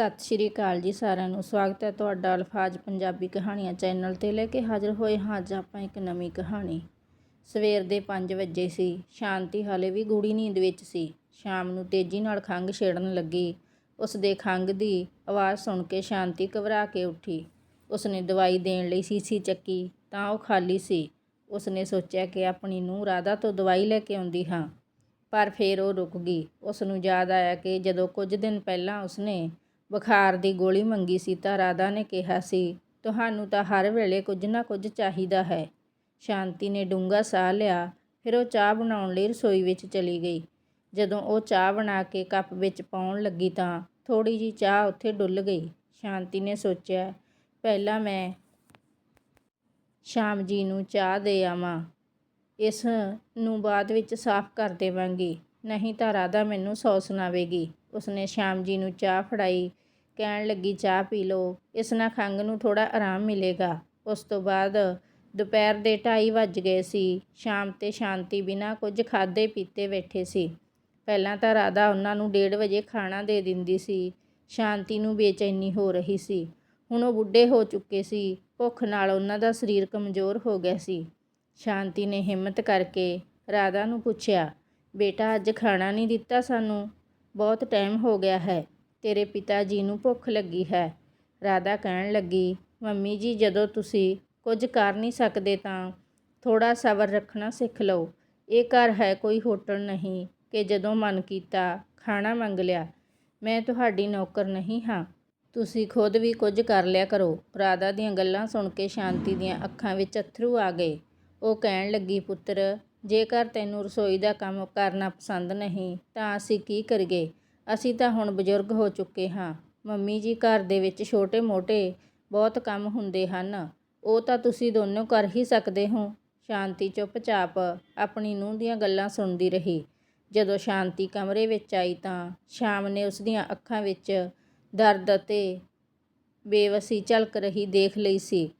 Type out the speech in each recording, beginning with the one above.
ਸਤਿ ਸ਼੍ਰੀ ਅਕਾਲ ਜੀ ਸਾਰਿਆਂ ਨੂੰ। ਸਵਾਗਤ ਹੈ ਤੁਹਾਡਾ ਅਲਫਾਜ਼ ਪੰਜਾਬੀ ਕਹਾਣੀਆਂ ਚੈਨਲ ਤੇ ਲੈ ਕੇ ਹਾਜ਼ਰ ਹੋਏ ਹਾਂ ਅੱਜ ਆਪਾਂ ਇੱਕ ਨਵੀਂ ਕਹਾਣੀ। ਸਵੇਰ ਦੇ 5 ਵਜੇ ਸੀ। ਸ਼ਾਂਤੀ ਹਾਲੇ ਵੀ ਗੂੜੀ ਨੀਂਦ ਵਿੱਚ ਸੀ। ਸ਼ਾਮ ਨੂੰ ਤੇਜ਼ੀ ਨਾਲ ਖੰਘ ਛੇੜਨ ਲੱਗੀ। ਉਸ ਦੇ ਖੰਘ ਦੀ ਆਵਾਜ਼ ਸੁਣ ਕੇ ਸ਼ਾਂਤੀ ਘਬਰਾ ਕੇ ਉੱਠੀ। ਉਸਨੇ ਦਵਾਈ ਦੇਣ ਲਈ ਸੀਸੀ ਚੱਕੀ, ਤਾਂ ਉਹ ਖਾਲੀ ਸੀ। ਉਸਨੇ ਸੋਚਿਆ ਕਿ ਆਪਣੀ ਨੂੰਹ ਰਾਧਾ ਤੋਂ ਦਵਾਈ ਲੈ ਕੇ ਆਉਂਦੀ ਹਾਂ। ਪਰ ਫਿਰ ਉਹ ਰੁਕ ਗਈ। ਉਸ ਨੂੰ ਯਾਦ ਆਇਆ ਕਿ ਜਦੋਂ ਕੁਝ ਦਿਨ ਪਹਿਲਾਂ ਉਸਨੇ ਬੁਖਾਰ ਦੀ ਗੋਲੀ ਮੰਗੀ ਸੀ ਤਾਂ ਰਾਧਾ ਨੇ ਕਿਹਾ ਸੀ, ਤੁਹਾਨੂੰ ਤਾਂ ਹਰ ਵੇਲੇ ਕੁਝ ਨਾ ਕੁਝ ਚਾਹੀਦਾ ਹੈ। ਸ਼ਾਂਤੀ ਨੇ ਡੂੰਘਾ ਸਾਹ ਲਿਆ, ਫਿਰ ਉਹ ਚਾਹ ਬਣਾਉਣ ਲਈ ਰਸੋਈ ਵਿੱਚ ਚਲੀ ਗਈ। ਜਦੋਂ ਉਹ ਚਾਹ ਬਣਾ ਕੇ ਕੱਪ ਵਿੱਚ ਪਾਉਣ ਲੱਗੀ ਤਾਂ ਥੋੜੀ ਜੀ ਚਾਹ ਉੱਥੇ ਡੁੱਲ ਗਈ। ਸ਼ਾਂਤੀ ਨੇ ਸੋਚਿਆ, ਪਹਿਲਾਂ ਮੈਂ ਸ਼ਾਮ ਜੀ ਨੂੰ ਚਾਹ ਦੇ ਆਵਾਂ। ਇਸ ਨੂੰ ਬਾਅਦ ਵਿੱਚ ਸਾਫ਼ ਕਰ ਦੇਵਾਂਗੀ, ਨਹੀਂ ਤਾਂ ਰਾਧਾ ਮੈਨੂੰ ਸੌ ਸੁਣਾਵੇਗੀ ਉਸਨੇ ਸ਼ਾਮ ਜੀ ਨੂੰ ਚਾਹ ਫੜਾਈ, ਕਹਿਣ ਲੱਗੀ, ਚਾਹ ਪੀ ਲਓ, ਇਸ ਨਾਲ ਖੰਘ ਨੂੰ ਥੋੜਾ ਆਰਾਮ ਮਿਲੇਗਾ। ਉਸ ਤੋਂ ਬਾਅਦ ਦੁਪਹਿਰ ਦੇ 2:30 ਵੱਜ ਗਏ ਸੀ। ਸ਼ਾਮ ਤੇ ਸ਼ਾਂਤੀ ਬਿਨਾਂ ਕੁਝ ਖਾਦੇ ਪੀਤੇ ਬੈਠੇ ਸੀ। ਪਹਿਲਾਂ ਤਾਂ ਰਾਧਾ ਉਹਨਾਂ ਨੂੰ 1:30 ਵਜੇ ਖਾਣਾ ਦੇ ਦਿੰਦੀ ਸੀ। ਸ਼ਾਂਤੀ ਨੂੰ ਬੇਚੈਨੀ ਹੋ ਰਹੀ ਸੀ। ਹੁਣ ਉਹ ਬੁੱਢੇ ਹੋ ਚੁੱਕੇ ਸੀ। ਭੁੱਖ ਨਾਲ ਉਹਨਾਂ ਦਾ ਸਰੀਰ ਕਮਜ਼ੋਰ ਹੋ ਗਿਆ ਸੀ। ਸ਼ਾਂਤੀ ਨੇ ਹਿੰਮਤ ਕਰਕੇ ਰਾਧਾ ਨੂੰ ਪੁੱਛਿਆ, ਬੇਟਾ, ਅੱਜ ਖਾਣਾ ਨਹੀਂ ਦਿੱਤਾ ਸਾਨੂੰ? ਬਹੁਤ ਟਾਈਮ ਹੋ ਗਿਆ ਹੈ। ਤੇਰੇ ਪਿਤਾ ਜੀ ਨੂੰ ਭੁੱਖ ਲੱਗੀ ਹੈ। ਰਾਧਾ ਕਹਿਣ ਲੱਗੀ, ਮੰਮੀ ਜੀ, ਜਦੋਂ ਤੁਸੀਂ ਕੁਝ ਕਰ ਨਹੀਂ ਸਕਦੇ ਤਾਂ ਥੋੜਾ ਸਬਰ ਰੱਖਣਾ ਸਿੱਖ ਲਓ। ਇਹ ਘਰ ਹੈ, ਕੋਈ ਹੋਟਲ ਨਹੀਂ ਕਿ ਜਦੋਂ ਮਨ ਕੀਤਾ ਖਾਣਾ ਮੰਗ ਲਿਆ। ਮੈਂ ਤੁਹਾਡੀ ਨੌਕਰ ਨਹੀਂ ਹਾਂ। ਤੁਸੀਂ ਖੁਦ ਵੀ ਕੁਝ ਕਰ ਲਿਆ ਕਰੋ। ਰਾਧਾ ਦੀਆਂ ਗੱਲਾਂ ਸੁਣ ਕੇ ਸ਼ਾਂਤੀ ਦੀਆਂ ਅੱਖਾਂ ਵਿੱਚ ਅਥਰੂ ਆ ਗਏ। ਉਹ ਕਹਿਣ ਲੱਗੀ, ਪੁੱਤਰ ਜੇਕਰ ਤੈਨੂੰ ਰਸੋਈ ਦਾ ਕੰਮ ਕਰਨਾ ਪਸੰਦ ਨਹੀਂ, ਤਾਂ ਅਸੀਂ ਕੀ ਕਰੀਏ? ਅਸੀਂ ਤਾਂ ਹੁਣ ਬਜ਼ੁਰਗ ਹੋ ਚੁੱਕੇ ਹਾਂ। ਮੰਮੀ ਜੀ ਘਰ ਦੇ ਵਿੱਚ ਛੋਟੇ-ਮੋਟੇ ਬਹੁਤ ਕੰਮ ਹੁੰਦੇ ਹਨ। ਉਹ ਤਾਂ ਤੁਸੀਂ ਦੋਨੋਂ ਕਰ ਹੀ ਸਕਦੇ ਹੋ। ਸ਼ਾਂਤੀ ਚੁੱਪਚਾਪ ਆਪਣੀ ਨੂੰਹ ਦੀਆਂ ਗੱਲਾਂ ਸੁਣਦੀ ਰਹੀ। ਜਦੋਂ ਸ਼ਾਂਤੀ ਕਮਰੇ ਵਿੱਚ ਆਈ ਤਾਂ ਸ਼ਾਮ ਨੇ ਉਸ ਦੀਆਂ ਅੱਖਾਂ ਵਿੱਚ ਦਰਦ ਅਤੇ ਬੇਵਸੀ ਝਲਕ ਰਹੀ ਦੇਖ ਲਈ ਸੀ।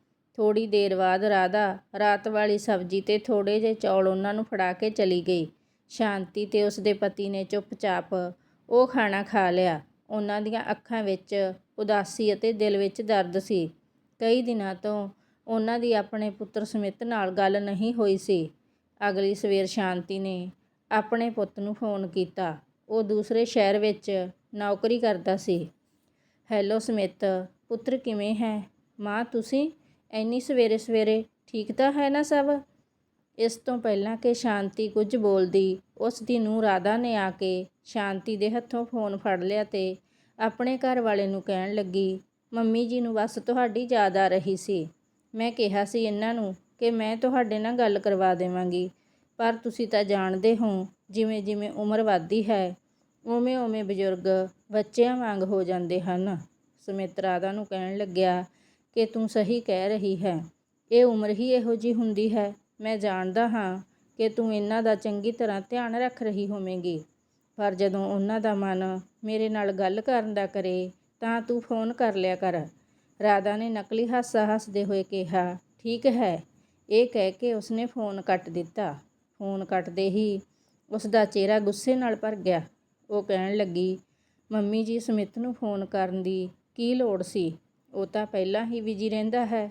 ਥੋੜੀ ਦੇਰ ਬਾਅਦ ਰਾਧਾ ਰਾਤ ਵਾਲੀ ਸਬਜ਼ੀ ਤੇ ਥੋੜੇ ਜਿਹੇ ਚੌਲ ਉਹਨਾਂ ਨੂੰ ਫੜਾ ਕੇ ਚਲੀ ਗਈ। ਸ਼ਾਂਤੀ ਤੇ ਉਸ ਦੇ ਪਤੀ ਨੇ ਚੁੱਪਚਾਪ ਉਹ ਖਾਣਾ ਖਾ ਲਿਆ। ਉਹਨਾਂ ਦੀਆਂ ਅੱਖਾਂ ਵਿੱਚ ਉਦਾਸੀ ਅਤੇ ਦਿਲ ਵਿੱਚ ਦਰਦ ਸੀ। ਕਈ ਦਿਨਾਂ ਤੋਂ ਉਹਨਾਂ ਦੀ ਆਪਣੇ ਪੁੱਤਰ ਸਮਿਤ ਨਾਲ ਗੱਲ ਨਹੀਂ ਹੋਈ ਸੀ। ਅਗਲੀ ਸਵੇਰ ਸ਼ਾਂਤੀ ਨੇ ਆਪਣੇ ਪੁੱਤ ਨੂੰ ਫੋਨ ਕੀਤਾ। ਉਹ ਦੂਸਰੇ ਸ਼ਹਿਰ ਵਿੱਚ ਨੌਕਰੀ ਕਰਦਾ ਸੀ। ਹੈਲੋ ਸਮਿਤ, ਪੁੱਤਰ ਕਿਵੇਂ ਹੈ? ਮਾਂ, ਤੁਸੀਂ? ਐਨੀ ਸਵੇਰੇ ਸਵੇਰੇ ਠੀਕ ਤਾਂ ਹੈ ਨਾ ਸਭ? ਇਸ ਤੋਂ ਪਹਿਲਾਂ ਕਿ ਸ਼ਾਂਤੀ ਕੁਝ ਬੋਲਦੀ, ਉਸ ਦੀ ਨੂੰਹ ਰਾਧਾ ਨੇ ਆ ਕੇ ਸ਼ਾਂਤੀ ਦੇ ਹੱਥੋਂ ਫੋਨ ਫੜ ਲਿਆ ਤੇ ਆਪਣੇ ਘਰ ਵਾਲੇ ਨੂੰ ਕਹਿਣ ਲੱਗੀ, ਮੰਮੀ ਜੀ ਨੂੰ ਬਸ ਤੁਹਾਡੀ ਯਾਦ ਆ ਰਹੀ ਸੀ। ਮੈਂ ਕਿਹਾ ਸੀ ਇਹਨਾਂ ਨੂੰ ਕਿ ਮੈਂ ਤੁਹਾਡੇ ਨਾਲ ਗੱਲ ਕਰਵਾ ਦੇਵਾਂਗੀ, ਪਰ ਤੁਸੀਂ ਤਾਂ ਜਾਣਦੇ ਹੋ ਜਿਵੇਂ ਜਿਵੇਂ ਉਮਰ ਵੱਧਦੀ ਹੈ, ਉਵੇਂ ਉਵੇਂ ਬਜ਼ੁਰਗ ਬੱਚਿਆਂ ਵਾਂਗ ਹੋ ਜਾਂਦੇ ਹਨ। ਸਮਿਤ ਰਾਧਾ ਨੂੰ ਕਹਿਣ ਲੱਗਿਆ ਕਿ ਤੂੰ ਸਹੀ ਕਹਿ ਰਹੀ ਹੈ। ਇਹ ਉਮਰ ਹੀ ਇਹੋ ਜੀ ਹੁੰਦੀ ਹੈ। ਮੈਂ ਜਾਣਦਾ ਹਾਂ ਕਿ ਤੂੰ ਇਹਨਾਂ ਦਾ ਚੰਗੀ ਤਰ੍ਹਾਂ ਧਿਆਨ ਰੱਖ ਰਹੀ ਹੋਵੇਂਗੀ। ਪਰ ਜਦੋਂ ਉਹਨਾਂ ਦਾ ਮਨ ਮੇਰੇ ਨਾਲ ਗੱਲ ਕਰਨ ਦਾ ਕਰੇ, ਤਾਂ ਤੂੰ ਫੋਨ ਕਰ ਲਿਆ ਕਰ। ਰਾਧਾ ਨੇ ਨਕਲੀ ਹਾਸਾ ਹੱਸਦੇ ਹੋਏ ਕਿਹਾ, ਠੀਕ ਹੈ। ਇਹ ਕਹਿ ਕੇ ਉਸਨੇ ਫੋਨ ਕੱਟ ਦਿੱਤਾ। ਫੋਨ ਕੱਟਦੇ ਹੀ ਉਸ ਦਾ ਚਿਹਰਾ ਗੁੱਸੇ ਨਾਲ ਭਰ ਗਿਆ। ਉਹ ਕਹਿਣ ਲੱਗੀ, ਮੰਮੀ ਜੀ, ਸਮਿਤ ਨੂੰ ਫੋਨ ਕਰਨ ਦੀ ਕੀ ਲੋੜ ਸੀ? ਉਹ ਤਾਂ ਪਹਿਲਾਂ ਹੀ ਬਿਜ਼ੀ ਰਹਿੰਦਾ ਹੈ।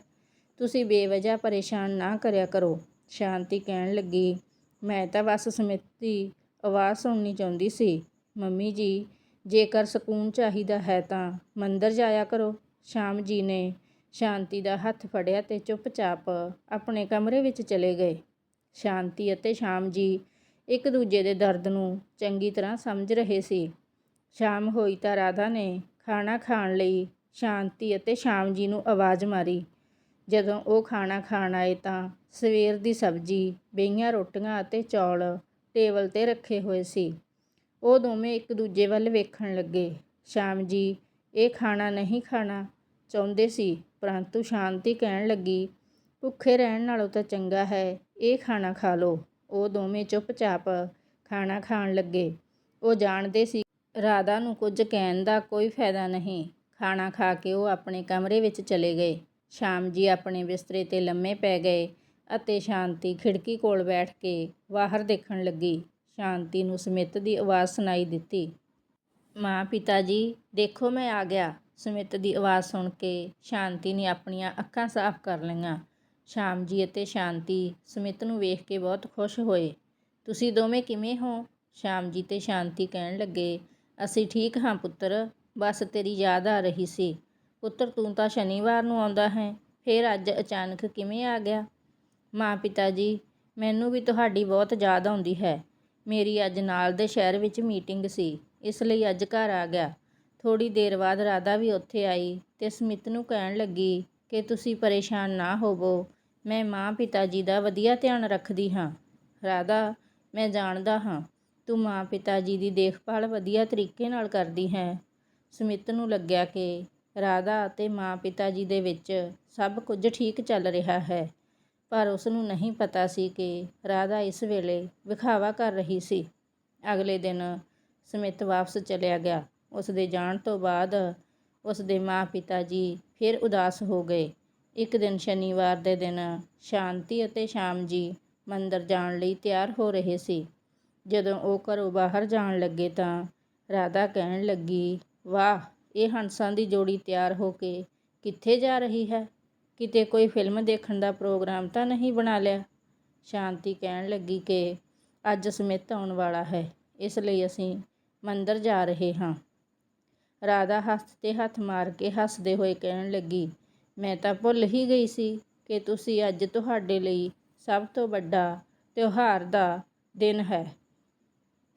ਤੁਸੀਂ ਬੇਵਜ੍ਹਾ ਪਰੇਸ਼ਾਨ ਨਾ ਕਰਿਆ ਕਰੋ। ਸ਼ਾਂਤੀ ਕਹਿਣ ਲੱਗੀ। ਮੈਂ ਤਾਂ ਬਸ ਸਮਿਤ ਦੀ ਆਵਾਜ਼ ਸੁਣਨੀ ਚਾਹੁੰਦੀ ਸੀ। ਮੰਮੀ ਜੀ, ਜੇਕਰ ਸਕੂਨ ਚਾਹੀਦਾ ਹੈ ਤਾਂ ਮੰਦਰ ਜਾਇਆ ਕਰੋ। ਸ਼ਾਮ ਜੀ ਨੇ ਸ਼ਾਂਤੀ ਦਾ ਹੱਥ ਫੜਿਆ ਤੇ ਚੁੱਪਚਾਪ ਆਪਣੇ ਕਮਰੇ ਵਿੱਚ ਚਲੇ ਗਏ। ਸ਼ਾਂਤੀ ਅਤੇ ਸ਼ਾਮ ਜੀ ਇੱਕ ਦੂਜੇ ਦੇ ਦਰਦ ਨੂੰ ਚੰਗੀ ਤਰ੍ਹਾਂ ਸਮਝ ਰਹੇ ਸੀ। ਸ਼ਾਮ ਹੋਈ ਤਾਂ ਰਾਧਾ ਨੇ ਖਾਣਾ ਖਾਣ ਲਈ ਸ਼ਾਂਤੀ ਅਤੇ ਸ਼ਾਮ ਜੀ ਨੂੰ ਆਵਾਜ਼ ਮਾਰੀ। ਜਦੋਂ ਉਹ ਖਾਣਾ ਖਾਣ ਆਏ ਤਾਂ ਸਵੇਰ ਦੀ ਸਬਜ਼ੀ, ਬੇਈਆਂ ਰੋਟੀਆਂ ਅਤੇ ਚੌਲ ਟੇਬਲ ਤੇ ਰੱਖੇ ਹੋਏ ਸੀ। ਉਹ ਦੋਵੇਂ ਇੱਕ ਦੂਜੇ ਵੱਲ ਵੇਖਣ ਲੱਗੇ। ਸ਼ਾਮ ਜੀ, ਇਹ ਖਾਣਾ ਨਹੀਂ ਖਾਣਾ? ਚਾਹੁੰਦੇ ਸੀ, ਪਰੰਤੂ ਸ਼ਾਂਤੀ ਕਹਿਣ ਲੱਗੀ, ਭੁੱਖੇ ਰਹਿਣ ਨਾਲੋਂ ਤਾਂ ਚੰਗਾ ਹੈ, ਇਹ ਖਾਣਾ ਖਾ ਲਓ। ਉਹ ਦੋਵੇਂ ਚੁੱਪਚਾਪ ਖਾਣਾ ਖਾਣ ਲੱਗੇ। ਉਹ ਜਾਣਦੇ ਸੀ, ਰਾਧਾ ਨੂੰ ਕੁਝ ਕਹਿਣ ਦਾ ਕੋਈ ਫਾਇਦਾ ਨਹੀਂ। ਖਾਣਾ ਖਾ ਕੇ ਉਹ ਆਪਣੇ ਕਮਰੇ ਵਿੱਚ ਚਲੇ ਗਏ। ਸ਼ਾਮ ਜੀ ਆਪਣੇ ਬਿਸਤਰੇ ਤੇ ਲੰਮੇ ਪੈ ਗਏ ਅਤੇ ਸ਼ਾਂਤੀ ਖਿੜਕੀ ਕੋਲ ਬੈਠ ਕੇ ਬਾਹਰ ਦੇਖਣ ਲੱਗੀ। ਸ਼ਾਂਤੀ ਨੂੰ ਸੁਮਿਤ ਦੀ ਆਵਾਜ਼ ਸੁਣਾਈ ਦਿੱਤੀ। ਮਾਂ ਪਿਤਾ ਜੀ, ਦੇਖੋ ਮੈਂ ਆ ਗਿਆ। ਸੁਮਿਤ ਦੀ ਆਵਾਜ਼ ਸੁਣ ਕੇ ਸ਼ਾਂਤੀ ਨੇ ਆਪਣੀਆਂ ਅੱਖਾਂ ਸਾਫ਼ ਕਰ ਲਈਆਂ। ਸ਼ਾਮ ਜੀ ਅਤੇ ਸ਼ਾਂਤੀ ਸੁਮਿਤ ਨੂੰ ਵੇਖ ਕੇ ਬਹੁਤ ਖੁਸ਼ ਹੋਏ। ਤੁਸੀਂ ਦੋਵੇਂ ਕਿਵੇਂ ਹੋ? ਸ਼ਾਮ ਜੀ ਤੇ ਸ਼ਾਂਤੀ ਕਹਿਣ ਲੱਗੇ, ਅਸੀਂ ਠੀਕ ਹਾਂ ਪੁੱਤਰ। ਬਸ ਤੇਰੀ ਯਾਦ ਆ ਰਹੀ ਸੀ। ਪੁੱਤਰ, ਤੂੰ ਤਾਂ ਸ਼ਨੀਵਾਰ ਨੂੰ ਆਉਂਦਾ ਹੈ। ਫਿਰ ਅੱਜ ਅਚਾਨਕ ਕਿਵੇਂ ਆ ਗਿਆ? ਮਾਂ ਪਿਤਾ ਜੀ, ਮੈਨੂੰ ਵੀ ਤੁਹਾਡੀ ਬਹੁਤ ਯਾਦ ਆਉਂਦੀ ਹੈ। ਮੇਰੀ ਅੱਜ ਨਾਲ ਦੇ ਸ਼ਹਿਰ ਵਿੱਚ ਮੀਟਿੰਗ ਸੀ, ਇਸ ਲਈ ਅੱਜ ਘਰ ਆ ਗਿਆ। ਥੋੜੀ ਦੇਰ ਬਾਅਦ ਰਾਧਾ ਵੀ ਉੱਥੇ ਆਈ ਤੇ ਸਮਿਤ ਨੂੰ ਕਹਿਣ ਲੱਗੀ ਕਿ ਤੁਸੀਂ ਪਰੇਸ਼ਾਨ ਨਾ ਹੋਵੋ। ਮੈਂ ਮਾਂ ਪਿਤਾ ਜੀ ਦਾ ਵਧੀਆ ਧਿਆਨ ਰੱਖਦੀ ਹਾਂ। ਰਾਧਾ, ਮੈਂ ਜਾਣਦਾ ਹਾਂ, ਤੂੰ ਮਾਂ ਪਿਤਾ ਜੀ ਦੀ ਦੇਖਭਾਲ ਵਧੀਆ ਤਰੀਕੇ ਨਾਲ ਕਰਦੀ ਹੈ। ਸਮਿਤ ਨੂੰ ਲੱਗਿਆ ਕਿ ਰਾਧਾ ਅਤੇ ਮਾਂ ਪਿਤਾ ਜੀ ਦੇ ਵਿੱਚ ਸਭ ਕੁਝ ਠੀਕ ਚੱਲ ਰਿਹਾ ਹੈ। ਪਰ ਉਸ ਨੂੰ ਨਹੀਂ ਪਤਾ ਸੀ ਕਿ ਰਾਧਾ ਇਸ ਵੇਲੇ ਵਿਖਾਵਾ ਕਰ ਰਹੀ ਸੀ। ਅਗਲੇ ਦਿਨ ਸਮਿਤ ਵਾਪਸ ਚਲਿਆ ਗਿਆ। ਉਸ ਦੇ ਜਾਣ ਤੋਂ ਬਾਅਦ ਉਸ ਦੇ ਮਾਂ-ਪਿਤਾ ਜੀ ਫਿਰ ਉਦਾਸ ਹੋ ਗਏ। ਇੱਕ ਦਿਨ ਸ਼ਨੀਵਾਰ ਦੇ ਦਿਨ ਸ਼ਾਂਤੀ ਅਤੇ ਸ਼ਾਮ ਜੀ ਮੰਦਰ ਜਾਣ ਲਈ ਤਿਆਰ ਹੋ ਰਹੇ ਸੀ। ਜਦੋਂ ਉਹ ਘਰੋਂ ਬਾਹਰ ਜਾਣ ਲੱਗੇ ਤਾਂ ਰਾਧਾ ਕਹਿਣ ਲੱਗੀ ਵਾਹ, ਇਹ ਹੰਸਾਂ ਦੀ ਜੋੜੀ ਤਿਆਰ ਹੋ ਕੇ ਕਿੱਥੇ ਜਾ ਰਹੀ ਹੈ? ਕਿਤੇ ਕੋਈ ਫਿਲਮ ਦੇਖਣ ਦਾ ਪ੍ਰੋਗਰਾਮ ਤਾਂ ਨਹੀਂ ਬਣਾ ਲਿਆ? ਸ਼ਾਂਤੀ ਕਹਿਣ ਲੱਗੀ ਕਿ ਅੱਜ ਸਮਿਤ ਆਉਣ ਵਾਲਾ ਹੈ, ਇਸ ਲਈ ਅਸੀਂ ਮੰਦਰ ਜਾ ਰਹੇ ਹਾਂ। ਰਾਧਾ ਹੱਥ ਤੇ ਹੱਥ ਮਾਰ ਕੇ ਹੱਸਦੇ ਹੋਏ ਕਹਿਣ ਲੱਗੀ, ਮੈਂ ਤਾਂ ਭੁੱਲ ਹੀ ਗਈ ਸੀ ਕਿ ਤੁਸੀਂ ਅੱਜ ਤੁਹਾਡੇ ਲਈ ਸਭ ਤੋਂ ਵੱਡਾ ਤਿਉਹਾਰ ਦਾ ਦਿਨ ਹੈ।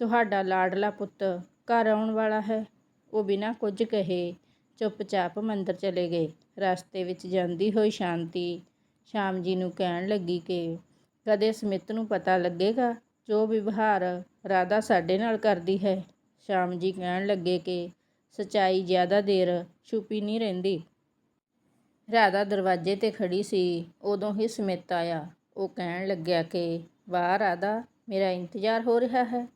ਤੁਹਾਡਾ ਲਾਡਲਾ ਪੁੱਤ ਘਰ ਆਉਣ ਵਾਲਾ ਹੈ। ਉਹ ਬਿਨਾਂ ਕੁਝ ਕਹੇ ਚੁੱਪਚਾਪ ਮੰਦਰ ਚਲੇ ਗਏ। ਰਸਤੇ ਵਿੱਚ ਜਾਂਦੀ ਹੋਈ ਸ਼ਾਂਤੀ ਸ਼ਾਮ ਜੀ ਨੂੰ ਕਹਿਣ ਲੱਗੀ ਕਿ ਕਦੇ ਸਮਿਤ ਨੂੰ ਪਤਾ ਲੱਗੇਗਾ ਜੋ ਵਿਵਹਾਰ ਰਾਧਾ ਸਾਡੇ ਨਾਲ ਕਰਦੀ ਹੈ। ਸ਼ਾਮ ਜੀ ਕਹਿਣ ਲੱਗੇ ਕਿ ਸਚਾਈ ਜ਼ਿਆਦਾ ਦੇਰ ਛੁਪੀ ਨਹੀਂ ਰਹਿੰਦੀ। ਰਾਧਾ ਦਰਵਾਜ਼ੇ ਤੇ ਖੜੀ ਸੀ। ਉਦੋਂ ਹੀ ਸਮਿਤ ਆਇਆ। ਉਹ ਕਹਿਣ ਲੱਗਿਆ ਕਿ ਵਾਹ ਰਾਧਾ, ਮੇਰਾ ਇੰਤਜ਼ਾਰ ਹੋ ਰਿਹਾ ਹੈ।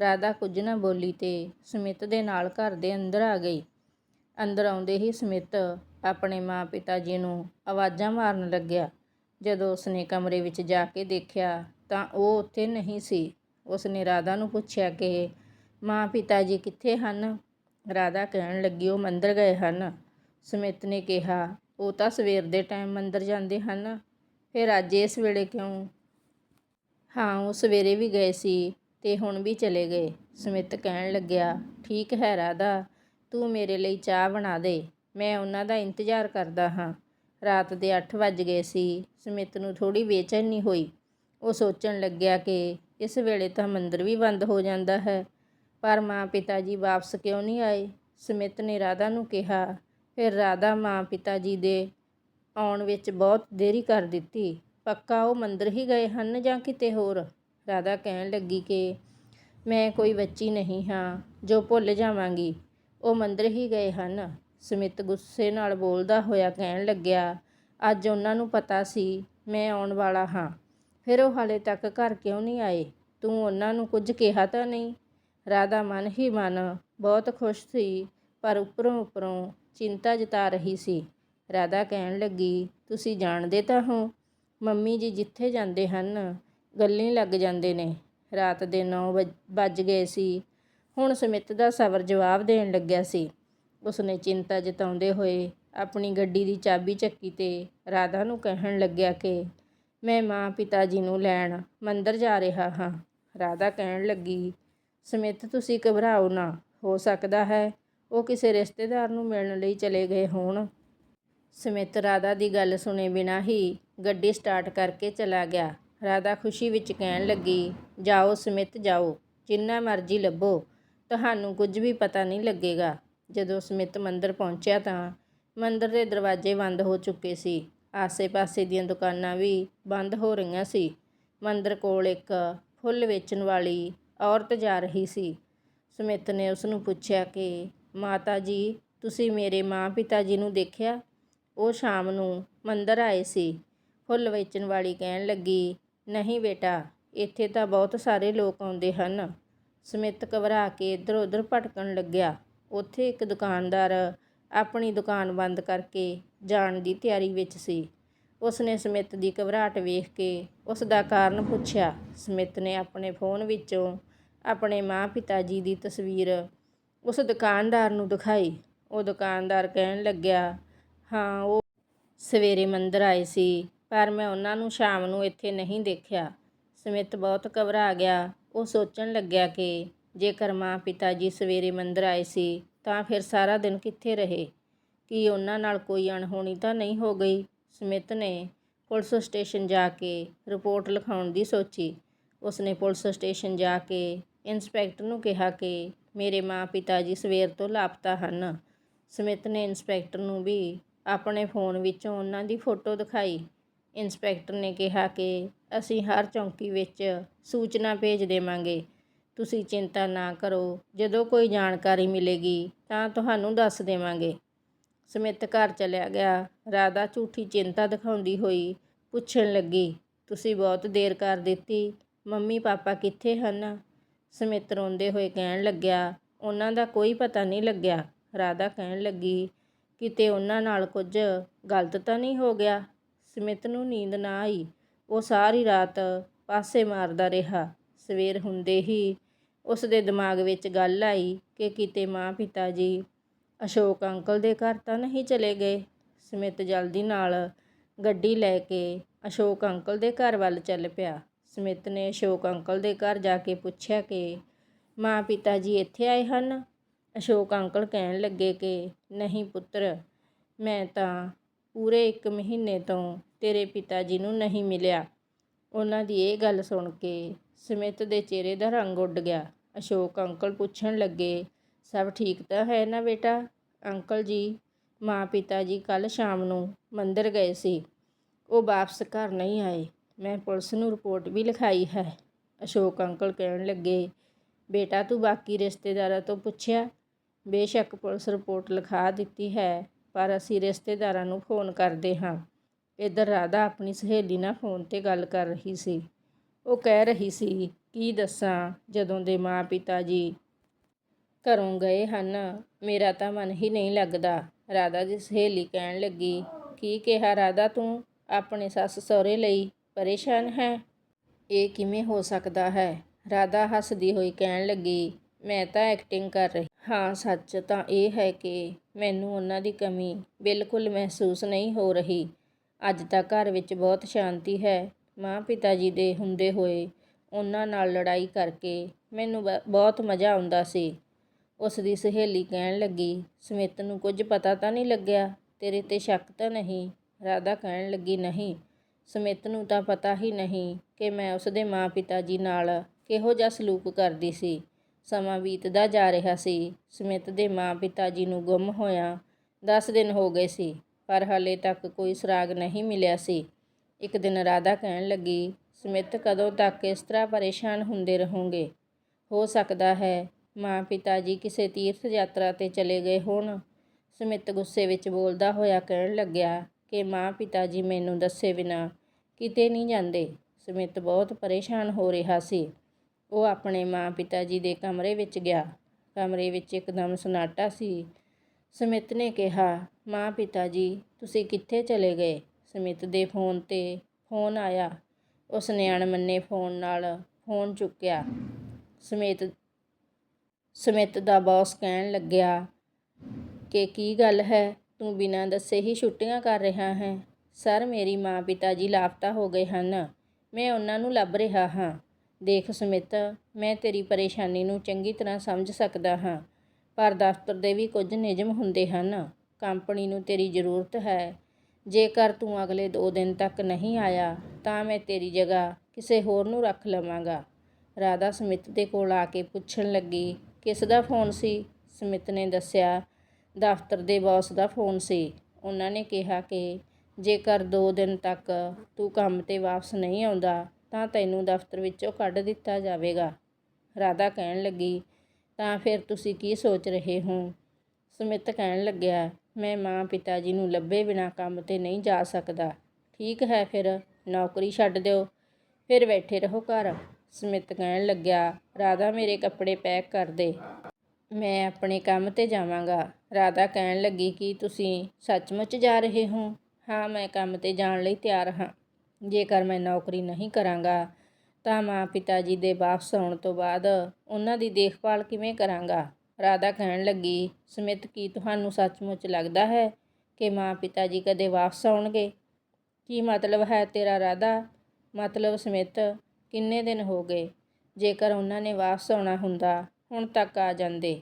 ਰਾਧਾ ਕੁਝ ਨਾ ਬੋਲੀ ਤੇ ਸੁਮਿਤ ਦੇ ਨਾਲ ਘਰ ਦੇ ਅੰਦਰ ਆ ਗਈ। ਅੰਦਰ ਆਉਂਦੇ ਹੀ ਸਮਿਤ ਆਪਣੇ ਮਾਂ-ਪਿਤਾ ਜੀ ਨੂੰ ਆਵਾਜ਼ਾਂ ਮਾਰਨ ਲੱਗਿਆ। ਜਦੋਂ ਉਸਨੇ ਕਮਰੇ ਵਿੱਚ ਜਾ ਕੇ ਦੇਖਿਆ ਤਾਂ ਉਹ ਉੱਥੇ ਨਹੀਂ ਸੀ। ਉਸਨੇ ਰਾਧਾ ਨੂੰ ਪੁੱਛਿਆ ਕਿ ਮਾਂ-ਪਿਤਾ ਜੀ ਕਿੱਥੇ ਹਨ? ਰਾਧਾ ਕਹਿਣ ਲੱਗੀ, ਉਹ ਮੰਦਰ ਗਏ ਹਨ। ਸਮਿਤ ਨੇ ਕਿਹਾ, ਉਹ ਤਾਂ ਸਵੇਰ ਦੇ ਟਾਈਮ ਮੰਦਰ ਜਾਂਦੇ ਹਨ। ਫਿਰ ਅੱਜ ਇਸ ਵੇਲੇ ਕਿਉਂ? ਹਾਂ, ਉਹ ਸਵੇਰੇ ਵੀ ਗਏ ਸੀ। ਤੇ ਹੁਣ ਵੀ ਚਲੇ ਗਏ। ਸਮਿਤ ਕਹਿਣ ਲੱਗਿਆ, ਠੀਕ ਹੈ ਰਾਧਾ, ਤੂੰ ਮੇਰੇ ਲਈ ਚਾਹ ਬਣਾ ਦੇ। ਮੈਂ ਉਹਨਾਂ ਦਾ ਇੰਤਜ਼ਾਰ ਕਰਦਾ ਹਾਂ। ਰਾਤ ਦੇ 8 ਵੱਜ ਗਏ ਸੀ। ਸਮਿਤ ਨੂੰ ਥੋੜੀ ਬੇਚੈਨੀ ਹੋਈ। ਉਹ ਸੋਚਣ ਲੱਗਿਆ ਕਿ ਇਸ ਵੇਲੇ ਤਾਂ ਮੰਦਰ ਵੀ ਬੰਦ ਹੋ ਜਾਂਦਾ ਹੈ, ਪਰ ਮਾਂ ਪਿਤਾ ਜੀ ਵਾਪਸ ਕਿਉਂ ਨਹੀਂ ਆਏ? ਸਮਿਤ ਨੇ ਰਾਧਾ ਨੂੰ ਕਿਹਾ, ਫਿਰ ਰਾਧਾ ਮਾਂ ਪਿਤਾ ਜੀ ਦੇ ਆਉਣ ਵਿੱਚ ਬਹੁਤ ਦੇਰੀ ਕਰ ਦਿੱਤੀ। ਪੱਕਾ ਉਹ ਮੰਦਰ ਹੀ ਗਏ ਹਨ ਜਾਂ ਕਿਤੇ ਹੋਰ? ਰਾਧਾ ਕਹਿਣ ਲੱਗੀ ਕਿ ਮੈਂ ਕੋਈ ਬੱਚੀ ਨਹੀਂ ਹਾਂ, ਜੋ ਭੁੱਲ ਜਾਵਾਂਗੀ। ਉਹ ਮੰਦਰ ਹੀ ਗਏ ਹਨ। ਸੁਮਿਤ ਗੁੱਸੇ ਨਾਲ ਬੋਲਦਾ ਹੋਇਆ ਕਹਿਣ ਲੱਗਿਆ, ਅੱਜ ਉਹਨਾਂ ਨੂੰ ਪਤਾ ਸੀ ਮੈਂ ਆਉਣ ਵਾਲਾ ਹਾਂ। ਫਿਰ ਉਹ ਹਾਲੇ ਤੱਕ ਘਰ ਕਿਉਂ ਨਹੀਂ ਆਏ? ਤੂੰ ਉਹਨਾਂ ਨੂੰ ਕੁਝ ਕਿਹਾ ਤਾਂ ਨਹੀਂ? ਰਾਧਾ ਮਨ ਹੀ ਮਨ ਬਹੁਤ ਖੁਸ਼ ਸੀ, ਪਰ ਉੱਪਰੋਂ ਉੱਪਰੋਂ ਚਿੰਤਾ ਜਤਾ ਰਹੀ ਸੀ। ਰਾਧਾ ਕਹਿਣ ਲੱਗੀ, ਤੁਸੀਂ ਜਾਣਦੇ ਤਾਂ ਹੋ, ਮੰਮੀ ਜੀ ਜਿੱਥੇ ਜਾਂਦੇ ਹਨ ਗੱਲਾਂ ਲੱਗ ਜਾਂਦੇ ਨੇ। ਰਾਤ ਦੇ 9 ਵੱਜ ਗਏ ਸੀ। ਹੁਣ ਸੁਮਿਤ ਦਾ ਸਵਰ ਜਵਾਬ ਦੇਣ ਲੱਗਿਆ ਸੀ। ਉਸਨੇ ਚਿੰਤਾ ਜਤਾਉਂਦੇ ਹੋਏ ਆਪਣੀ ਗੱਡੀ ਦੀ ਚਾਬੀ ਚੱਕੀ ਤੇ ਰਾਧਾ ਨੂੰ ਕਹਿਣ ਲੱਗਿਆ ਕਿ ਮੈਂ ਮਾਂ ਪਿਤਾ ਜੀ ਨੂੰ ਲੈਣ ਮੰਦਰ ਜਾ ਰਿਹਾ ਹਾਂ। ਰਾਧਾ ਕਹਿਣ ਲੱਗੀ, ਸਮਿਤ, ਤੁਸੀਂ ਘਬਰਾਓ ਨਾ। ਹੋ ਸਕਦਾ ਹੈ ਉਹ ਕਿਸੇ ਰਿਸ਼ਤੇਦਾਰ ਨੂੰ ਮਿਲਣ ਲਈ ਚਲੇ ਗਏ ਹੋਣ। ਸਮਿਤ ਰਾਧਾ ਦੀ ਗੱਲ ਸੁਣੇ ਬਿਨਾਂ ਹੀ ਗੱਡੀ ਸਟਾਰਟ ਕਰਕੇ ਚਲਾ ਗਿਆ। ਰਾਧਾ ਖੁਸ਼ੀ ਵਿੱਚ ਕਹਿਣ ਲੱਗੀ, ਜਾਓ ਸਮਿਤ ਜਾਓ, ਜਿੰਨਾ ਮਰਜ਼ੀ ਲੱਭੋ। ਤੁਹਾਨੂੰ ਕੁਝ ਵੀ ਪਤਾ ਨਹੀਂ ਲੱਗੇਗਾ। ਜਦੋਂ ਸਮਿਤ ਮੰਦਰ ਪਹੁੰਚਿਆ ਤਾਂ ਮੰਦਰ ਦੇ ਦਰਵਾਜ਼ੇ ਬੰਦ ਹੋ ਚੁੱਕੇ ਸੀ। ਆਸੇ-ਪਾਸੇ ਦੀਆਂ ਦੁਕਾਨਾਂ ਵੀ ਬੰਦ ਹੋ ਰਹੀਆਂ ਸੀ। ਮੰਦਰ ਕੋਲ ਇੱਕ ਫੁੱਲ ਵੇਚਣ ਵਾਲੀ ਔਰਤ ਜਾ ਰਹੀ ਸੀ। ਸੁਮਿਤ ਨੇ ਉਸ ਨੂੰ ਪੁੱਛਿਆ ਕਿ, ਮਾਤਾ ਜੀ, ਤੁਸੀਂ ਮੇਰੇ ਮਾਂ-ਪਿਤਾ ਜੀ ਨੂੰ ਦੇਖਿਆ? ਉਹ ਸ਼ਾਮ ਨੂੰ ਮੰਦਰ ਆਏ ਸੀ। ਫੁੱਲ ਵੇਚਣ ਵਾਲੀ ਕਹਿਣ ਲੱਗੀ ਨਹੀਂ ਬੇਟਾ, ਇੱਥੇ ਤਾਂ ਬਹੁਤ ਸਾਰੇ ਲੋਕ ਆਉਂਦੇ ਹਨ। ਸਮਿਤ ਘਬਰਾ ਕੇ ਇੱਧਰ ਉੱਧਰ ਭਟਕਣ ਲੱਗਿਆ। ਉੱਥੇ ਇੱਕ ਦੁਕਾਨਦਾਰ ਆਪਣੀ ਦੁਕਾਨ ਬੰਦ ਕਰਕੇ ਜਾਣ ਦੀ ਤਿਆਰੀ ਵਿੱਚ ਸੀ। ਉਸਨੇ ਸਮਿਤ ਦੀ ਘਬਰਾਹਟ ਵੇਖ ਕੇ ਉਸ ਦਾ ਕਾਰਨ ਪੁੱਛਿਆ। ਸਮਿਤ ਨੇ ਆਪਣੇ ਫੋਨ ਵਿੱਚੋਂ ਆਪਣੇ ਮਾਂ-ਪਿਤਾ ਜੀ ਦੀ ਤਸਵੀਰ ਉਸ ਦੁਕਾਨਦਾਰ ਨੂੰ ਦਿਖਾਈ। ਉਹ ਦੁਕਾਨਦਾਰ ਕਹਿਣ ਲੱਗਿਆ, ਹਾਂ, ਉਹ ਸਵੇਰੇ ਮੰਦਰ ਆਏ ਸੀ। ਪਰ ਮੈਂ ਉਹਨਾਂ ਨੂੰ ਸ਼ਾਮ ਨੂੰ ਇੱਥੇ ਨਹੀਂ ਦੇਖਿਆ। ਸਮਿਤ ਬਹੁਤ ਘਬਰਾ ਗਿਆ। ਉਹ ਸੋਚਣ ਲੱਗਿਆ ਕਿ ਜੇਕਰ ਮਾਂ ਪਿਤਾ ਜੀ ਸਵੇਰੇ ਮੰਦਰ ਆਏ ਸੀ, ਤਾਂ ਫਿਰ ਸਾਰਾ ਦਿਨ ਕਿੱਥੇ ਰਹੇ? ਕੀ ਉਹਨਾਂ ਨਾਲ ਕੋਈ ਅਣਹੋਣੀ ਤਾਂ ਨਹੀਂ ਹੋ ਗਈ? ਸਮਿਤ ਨੇ ਪੁਲਿਸ ਸਟੇਸ਼ਨ ਜਾ ਕੇ ਰਿਪੋਰਟ ਲਿਖਾਉਣ ਦੀ ਸੋਚੀ। ਉਸਨੇ ਪੁਲਿਸ ਸਟੇਸ਼ਨ ਜਾ ਕੇ ਇੰਸਪੈਕਟਰ ਨੂੰ ਕਿਹਾ ਕਿ ਮੇਰੇ ਮਾਂ ਪਿਤਾ ਜੀ ਸਵੇਰ ਤੋਂ ਲਾਪਤਾ ਹਨ। ਸਮਿਤ ਨੇ ਇੰਸਪੈਕਟਰ ਨੂੰ ਵੀ ਆਪਣੇ ਫੋਨ ਵਿੱਚੋਂ ਉਹਨਾਂ ਦੀ ਫੋਟੋ ਦਿਖਾਈ। ਇੰਸਪੈਕਟਰ ਨੇ ਕਿਹਾ ਕਿ ਅਸੀਂ ਹਰ ਚੌਂਕੀ ਵਿੱਚ ਸੂਚਨਾ ਭੇਜ ਦੇਵਾਂਗੇ। ਤੁਸੀਂ ਚਿੰਤਾ ਨਾ ਕਰੋ, ਜਦੋਂ ਕੋਈ ਜਾਣਕਾਰੀ ਮਿਲੇਗੀ ਤਾਂ ਤੁਹਾਨੂੰ ਦੱਸ ਦੇਵਾਂਗੇ। ਸਮਿਤ ਘਰ ਚਲਿਆ ਗਿਆ। ਰਾਧਾ ਝੂਠੀ ਚਿੰਤਾ ਦਿਖਾਉਂਦੀ ਹੋਈ ਪੁੱਛਣ ਲੱਗੀ, ਤੁਸੀਂ ਬਹੁਤ ਦੇਰ ਕਰ ਦਿੱਤੀ, ਮੰਮੀ ਪਾਪਾ ਕਿੱਥੇ ਹਨ? ਸਮਿਤ ਰੋਂਦੇ ਹੋਏ ਕਹਿਣ ਲੱਗਿਆ, ਉਹਨਾਂ ਦਾ ਕੋਈ ਪਤਾ ਨਹੀਂ ਲੱਗਿਆ। ਰਾਧਾ ਕਹਿਣ ਲੱਗੀ, ਕਿਤੇ ਉਹਨਾਂ ਨਾਲ ਕੁਝ ਗਲਤ ਤਾਂ ਨਹੀਂ ਹੋ ਗਿਆ? ਸਮਿਤ ਨੂੰ ਨੀਂਦ ਨਾ ਆਈ। ਉਹ ਸਾਰੀ ਰਾਤ ਪਾਸੇ ਮਾਰਦਾ ਰਿਹਾ। ਸਵੇਰ ਹੁੰਦੇ ਹੀ ਉਸ ਦੇ ਦਿਮਾਗ ਵਿੱਚ ਗੱਲ ਆਈ ਕਿ ਕਿਤੇ ਮਾਂ ਪਿਤਾ ਜੀ ਅਸ਼ੋਕ ਅੰਕਲ ਦੇ ਘਰ ਤਾਂ ਨਹੀਂ ਚਲੇ ਗਏ। ਸਮਿਤ ਜਲਦੀ ਨਾਲ ਗੱਡੀ ਲੈ ਕੇ ਅਸ਼ੋਕ ਅੰਕਲ ਦੇ ਘਰ ਵੱਲ ਚੱਲ ਪਿਆ। ਸਮਿਤ ਨੇ ਅਸ਼ੋਕ ਅੰਕਲ ਦੇ ਘਰ ਜਾ ਕੇ ਪੁੱਛਿਆ ਕਿ ਮਾਂ ਪਿਤਾ ਜੀ ਇੱਥੇ ਆਏ ਹਨ? ਅਸ਼ੋਕ ਅੰਕਲ ਕਹਿਣ ਲੱਗੇ ਕਿ ਨਹੀਂ ਪੁੱਤਰ, ਮੈਂ ਤਾਂ ਪੂਰੇ 1 ਮਹੀਨੇ ਤੋਂ ਤੇਰੇ ਪਿਤਾ ਜੀ ਨੂੰ ਨਹੀਂ ਮਿਲਿਆ। ਉਹਨਾਂ ਦੀ ਇਹ ਗੱਲ ਸੁਣ ਕੇ ਸਮਿਤ ਦੇ ਚਿਹਰੇ ਦਾ ਰੰਗ ਉੱਡ ਗਿਆ। ਅਸ਼ੋਕ ਅੰਕਲ ਪੁੱਛਣ ਲੱਗੇ, ਸਭ ਠੀਕ ਤਾਂ ਹੈ ਨਾ ਬੇਟਾ? ਅੰਕਲ ਜੀ, ਮਾਂ ਪਿਤਾ ਜੀ ਕੱਲ ਸ਼ਾਮ ਨੂੰ ਮੰਦਰ ਗਏ ਸੀ। ਉਹ ਵਾਪਸ ਘਰ ਨਹੀਂ ਆਏ। ਮੈਂ ਪੁਲਿਸ ਨੂੰ ਰਿਪੋਰਟ ਵੀ ਲਿਖਾਈ ਹੈ। ਅਸ਼ੋਕ ਅੰਕਲ ਕਹਿਣ ਲੱਗੇ, ਬੇਟਾ, ਤੂੰ ਬਾਕੀ ਰਿਸ਼ਤੇਦਾਰਾਂ ਤੋਂ ਪੁੱਛਿਆ? ਬੇਸ਼ੱਕ ਪੁਲਿਸ ਰਿਪੋਰਟ ਲਿਖਾ ਦਿੱਤੀ ਹੈ, ਪਰ ਅਸੀਂ ਰਿਸ਼ਤੇਦਾਰਾਂ ਨੂੰ ਫੋਨ ਕਰਦੇ ਹਾਂ। ਇੱਧਰ ਰਾਧਾ ਆਪਣੀ ਸਹੇਲੀ ਨਾਲ ਫੋਨ ਤੇ ਗੱਲ ਕਰ ਰਹੀ ਸੀ। ਉਹ ਕਹਿ ਰਹੀ ਸੀ, ਕੀ ਦੱਸਾਂ, ਜਦੋਂ ਦੇ ਮਾਂ ਪਿਤਾ ਜੀ ਘਰੋਂ ਗਏ ਹਨ, ਮੇਰਾ ਤਾਂ ਮਨ ਹੀ ਨਹੀਂ ਲੱਗਦਾ। ਰਾਧਾ ਦੀ ਸਹੇਲੀ ਕਹਿਣ ਲੱਗੀ, ਕੀ ਕਿਹਾ ਰਾਧਾ ਤੂੰ? ਆਪਣੇ ਸੱਸ ਸਹੁਰੇ ਲਈ ਪਰੇਸ਼ਾਨ ਹੈ? ਇਹ ਕਿਵੇਂ ਹੋ ਸਕਦਾ ਹੈ? ਰਾਧਾ ਹੱਸਦੀ ਹੋਈ ਕਹਿਣ ਲੱਗੀ, ਮੈਂ ਤਾਂ ਐਕਟਿੰਗ ਕਰ ਰਹੀ ਹਾਂ, ਸੱਚ ਤਾਂ ਇਹ ਹੈ ਕਿ ਮੈਨੂੰ ਉਹਨਾਂ ਦੀ ਕਮੀ ਬਿਲਕੁਲ ਮਹਿਸੂਸ ਨਹੀਂ ਹੋ ਰਹੀ। ਅੱਜ ਤਾਂ ਘਰ ਵਿੱਚ ਬਹੁਤ ਸ਼ਾਂਤੀ ਹੈ। ਮਾਂ ਪਿਤਾ ਜੀ ਦੇ ਹੁੰਦੇ ਹੋਏ ਉਹਨਾਂ ਨਾਲ ਲੜਾਈ ਕਰਕੇ ਮੈਨੂੰ ਬ- ਬਹੁਤ ਮਜ਼ਾ ਆਉਂਦਾ ਸੀ। ਉਸ ਦੀ ਸਹੇਲੀ ਕਹਿਣ ਲੱਗੀ, ਸਮਿਤ ਨੂੰ ਕੁਝ ਪਤਾ ਤਾਂ ਨਹੀਂ ਲੱਗਿਆ? ਤੇਰੇ ਤੇ ਸ਼ੱਕ ਤਾਂ ਨਹੀਂ? ਰਾਧਾ ਕਹਿਣ ਲੱਗੀ, ਨਹੀਂ। ਸੁਮਿਤ ਨੂੰ ਤਾਂ ਪਤਾ ਹੀ ਨਹੀਂ ਕਿ ਮੈਂ ਉਸ ਦੇ ਮਾਂ-ਪਿਤਾ ਜੀ ਨਾਲ ਕਿਹੋ ਜਿਹਾ ਸਲੂਕ ਕਰਦੀ ਸੀ। ਸਮਾਂ ਬੀਤਦਾ ਜਾ ਰਿਹਾ ਸੀ। ਸੁਮਿਤ ਦੇ ਮਾਂ-ਪਿਤਾ ਜੀ ਨੂੰ ਗੁੰਮ ਹੋਇਆ 10 ਦਿਨ ਹੋ ਗਏ ਸੀ। ਪਰ ਹਾਲੇ ਤੱਕ ਕੋਈ ਸੁਰਾਗ ਨਹੀਂ ਮਿਲਿਆ ਸੀ। ਇੱਕ ਦਿਨ ਰਾਧਾ ਕਹਿਣ ਲੱਗੀ, ਸਮਿਤ, ਕਦੋਂ ਤੱਕ ਇਸ ਤਰ੍ਹਾਂ ਪਰੇਸ਼ਾਨ ਹੁੰਦੇ ਰਹੋਗੇ? ਹੋ ਸਕਦਾ ਹੈ ਮਾਂ ਪਿਤਾ ਜੀ ਕਿਸੇ ਤੀਰਥ ਯਾਤਰਾ ਤੇ ਚਲੇ ਗਏ ਹੋਣ। ਸਮਿਤ ਗੁੱਸੇ ਵਿੱਚ ਬੋਲਦਾ ਹੋਇਆ ਕਹਿਣ ਲੱਗਿਆ ਕਿ ਮਾਂ ਪਿਤਾ ਜੀ ਮੈਨੂੰ ਦੱਸੇ ਬਿਨਾ ਕਿਤੇ ਨਹੀਂ ਜਾਂਦੇ। ਸਮਿਤ ਬਹੁਤ ਪਰੇਸ਼ਾਨ ਹੋ ਰਿਹਾ ਸੀ। ਉਹ ਆਪਣੇ ਮਾਂ ਪਿਤਾ ਜੀ ਦੇ ਕਮਰੇ ਵਿੱਚ ਗਿਆ। ਕਮਰੇ ਵਿੱਚ ਇੱਕਦਮ ਸਨਾਟਾ ਸੀ। ਸੁਮਿਤ ਨੇ ਕਿਹਾ, ਮਾਂ ਪਿਤਾ ਜੀ, ਤੁਸੀਂ ਕਿੱਥੇ ਚਲੇ ਗਏ? ਸੁਮਿਤ ਦੇ ਫੋਨ ਤੇ ਫੋਨ ਆਇਆ। ਉਸ ਨੇ ਅਣਮੰਨੇ ਫੋਨ ਨਾਲ ਫੋਨ ਚੁੱਕਿਆ। ਸੁਮਿਤ, ਸਮਿਤ ਦਾ ਬੌਸ ਕਹਿਣ ਲੱਗਿਆ, ਕਿ ਕੀ ਗੱਲ ਹੈ? ਤੂੰ ਬਿਨਾਂ ਦੱਸੇ ਹੀ ਛੁੱਟੀਆਂ ਕਰ ਰਿਹਾ ਹੈ। ਸਰ, ਮੇਰੀ ਮਾਂ ਪਿਤਾ ਜੀ ਲਾਪਤਾ ਹੋ ਗਏ ਹਨ। ਮੈਂ ਉਹਨਾਂ ਨੂੰ ਲੱਭ ਰਿਹਾ ਹਾਂ। ਦੇਖ ਸੁਮਿਤ, ਮੈਂ ਤੇਰੀ ਪਰੇਸ਼ਾਨੀ ਨੂੰ ਚੰਗੀ ਤਰ੍ਹਾਂ ਸਮਝ ਸਕਦਾ ਹਾਂ। ਪਰ ਦਫ਼ਤਰ ਦੇ ਵੀ ਕੁਝ ਨਿਯਮ ਹੁੰਦੇ ਹਨ। ਕੰਪਨੀ ਨੂੰ ਤੇਰੀ ਜ਼ਰੂਰਤ ਹੈ। ਜੇਕਰ ਤੂੰ ਅਗਲੇ 2 ਦਿਨ ਤੱਕ ਨਹੀਂ ਆਇਆ, ਤਾਂ ਮੈਂ ਤੇਰੀ ਜਗ੍ਹਾ ਕਿਸੇ ਹੋਰ ਨੂੰ ਰੱਖ ਲਵਾਂਗਾ। ਰਾਧਾ ਸਮਿਤ ਦੇ ਕੋਲ ਆ ਕੇ ਪੁੱਛਣ ਲੱਗੀ, ਕਿਸ ਦਾ ਫੋਨ ਸੀ? ਸਮਿਤ ਨੇ ਦੱਸਿਆ, ਦਫ਼ਤਰ ਦੇ ਬੌਸ ਦਾ ਫੋਨ ਸੀ। ਉਹਨਾਂ ਨੇ ਕਿਹਾ ਕਿ, ਜੇਕਰ 2 ਦਿਨ ਤੱਕ ਤੂੰ ਕੰਮ ਤੇ ਵਾਪਸ ਨਹੀਂ ਆਉਂਦਾ, ਤਾਂ ਤੈਨੂੰ ਦਫ਼ਤਰ ਵਿੱਚੋਂ ਕੱਢ ਦਿੱਤਾ ਜਾਵੇਗਾ। ਰਾਧਾ ਕਹਿਣ ਲੱਗੀ ਤਾਂ ਫਿਰ ਤੁਸੀਂ ਕੀ ਸੋਚ ਰਹੇ ਹੋ? ਸੁਮਿਤ ਕਹਿਣ ਲੱਗਿਆ, ਮੈਂ ਮਾਂ ਪਿਤਾ ਜੀ ਨੂੰ ਲੱਭੇ ਬਿਨਾ ਕੰਮ ਤੇ ਨਹੀਂ ਜਾ ਸਕਦਾ। ਠੀਕ ਹੈ ਫਿਰ, ਨੌਕਰੀ ਛੱਡ ਦਿਓ। ਫਿਰ ਬੈਠੇ ਰਹੋ ਘਰ। ਸੁਮਿਤ ਕਹਿਣ ਲੱਗਿਆ, ਰਾਧਾ ਮੇਰੇ ਕੱਪੜੇ ਪੈਕ ਕਰ ਦੇ। ਮੈਂ ਆਪਣੇ ਕੰਮ ਤੇ ਜਾਵਾਂਗਾ। ਰਾਧਾ ਕਹਿਣ ਲੱਗੀ, ਕਿ ਤੁਸੀਂ ਸੱਚਮੁੱਚ ਜਾ ਰਹੇ ਹੋ? ਹਾਂ, ਮੈਂ ਕੰਮ ਤੇ ਜਾਣ ਲਈ ਤਿਆਰ ਹਾਂ। ਜੇਕਰ ਮੈਂ ਨੌਕਰੀ ਨਹੀਂ ਕਰਾਂਗਾ ਤਾਂ ਮਾਂ ਪਿਤਾ ਜੀ ਦੇ ਵਾਪਸ ਆਉਣ ਤੋਂ ਬਾਅਦ ਉਹਨਾਂ ਦੀ ਦੇਖਭਾਲ ਕਿਵੇਂ ਕਰਾਂਗਾ? ਰਾਧਾ ਕਹਿਣ ਲੱਗੀ, ਸਮਿਤ, ਕੀ ਤੁਹਾਨੂੰ ਸੱਚਮੁੱਚ ਲੱਗਦਾ ਹੈ ਕਿ ਮਾਂ ਪਿਤਾ ਜੀ ਕਦੇ ਵਾਪਸ ਆਉਣਗੇ? ਕੀ ਮਤਲਬ ਹੈ ਤੇਰਾ ਰਾਧਾ? ਮਤਲਬ, ਸਮਿਤ, ਕਿੰਨੇ ਦਿਨ ਹੋ ਗਏ? ਜੇਕਰ ਉਹਨਾਂ ਨੇ ਵਾਪਸ ਆਉਣਾ ਹੁੰਦਾ, ਹੁਣ ਤੱਕ ਆ ਜਾਂਦੇ।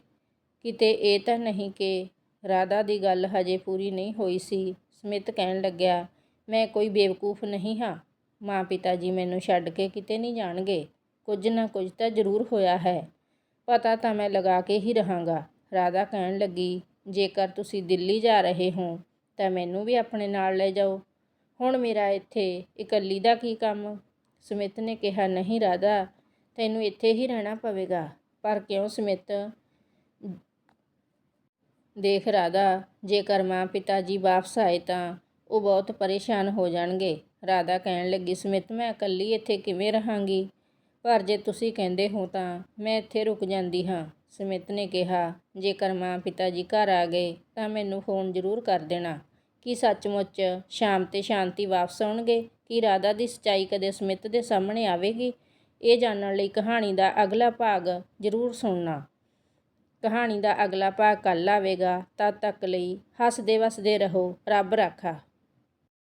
ਕਿਤੇ ਇਹ ਤਾਂ ਨਹੀਂ ਕਿ ਰਾਧਾ ਦੀ ਗੱਲ ਹਜੇ ਪੂਰੀ ਨਹੀਂ ਹੋਈ ਸੀ? ਸਮਿਤ ਕਹਿਣ ਲੱਗਿਆ, ਮੈਂ ਕੋਈ ਬੇਵਕੂਫ ਨਹੀਂ ਹਾਂ। ਮਾਂ ਪਿਤਾ ਜੀ ਮੈਨੂੰ ਛੱਡ ਕੇ ਕਿਤੇ ਨਹੀਂ ਜਾਣਗੇ। ਕੁਝ ਨਾ ਕੁਝ ਤਾਂ ਜ਼ਰੂਰ ਹੋਇਆ ਹੈ। ਪਤਾ ਤਾਂ ਮੈਂ ਲਗਾ ਕੇ ਹੀ ਰਹਾਂਗਾ। ਰਾਧਾ ਕਹਿਣ ਲੱਗੀ, ਜੇਕਰ ਤੁਸੀਂ ਦਿੱਲੀ ਜਾ ਰਹੇ ਹੋ, ਤਾਂ ਮੈਨੂੰ ਵੀ ਆਪਣੇ ਨਾਲ ਲੈ ਜਾਓ। ਹੁਣ ਮੇਰਾ ਇੱਥੇ ਇਕੱਲੀ ਦਾ ਕੀ ਕੰਮ? ਸਮਿਤ ਨੇ ਕਿਹਾ, ਨਹੀਂ ਰਾਧਾ, ਤੈਨੂੰ ਇੱਥੇ ਹੀ ਰਹਿਣਾ ਪਵੇਗਾ। ਪਰ ਕਿਉਂ ਸਮਿਤ? ਦੇਖ ਰਾਧਾ, ਜੇਕਰ ਮਾਂ ਪਿਤਾ ਜੀ ਵਾਪਸ ਆਏ ਤਾਂ ਉਹ ਬਹੁਤ ਪਰੇਸ਼ਾਨ ਹੋ ਜਾਣਗੇ। ਰਾਧਾ ਕਹਿਣ ਲੱਗੀ, ਸਮਿਤ, ਮੈਂ ਇਕੱਲੀ ਇੱਥੇ ਕਿਵੇਂ ਰਹਾਂਗੀ? ਪਰ ਜੇ ਤੁਸੀਂ ਕਹਿੰਦੇ ਹੋ ਤਾਂ ਮੈਂ ਇੱਥੇ ਰੁਕ ਜਾਂਦੀ ਹਾਂ। ਸਮਿਤ ਨੇ ਕਿਹਾ, ਜੇਕਰ ਮਾਂ ਪਿਤਾ ਜੀ ਘਰ ਆ ਗਏ, ਤਾਂ ਮੈਨੂੰ ਫੋਨ ਜ਼ਰੂਰ ਕਰ ਦੇਣਾ। ਕੀ ਸੱਚਮੁੱਚ ਸ਼ਾਮ ਤੇ ਸ਼ਾਂਤੀ ਵਾਪਸ ਆਉਣਗੇ? ਕੀ ਰਾਧਾ ਦੀ ਸੱਚਾਈ ਕਦੇ ਸਮਿਤ ਦੇ ਸਾਹਮਣੇ ਆਵੇਗੀ? ਇਹ ਜਾਣਨ ਲਈ ਕਹਾਣੀ ਦਾ ਅਗਲਾ ਭਾਗ ਜ਼ਰੂਰ ਸੁਣਨਾ। ਕਹਾਣੀ ਦਾ ਅਗਲਾ ਭਾਗ ਕੱਲ੍ਹ ਆਵੇਗਾ। ਤਦ ਤੱਕ ਲਈ ਹੱਸਦੇ ਵਸਦੇ ਰਹੋ, ਰੱਬ ਰਾਖਾ।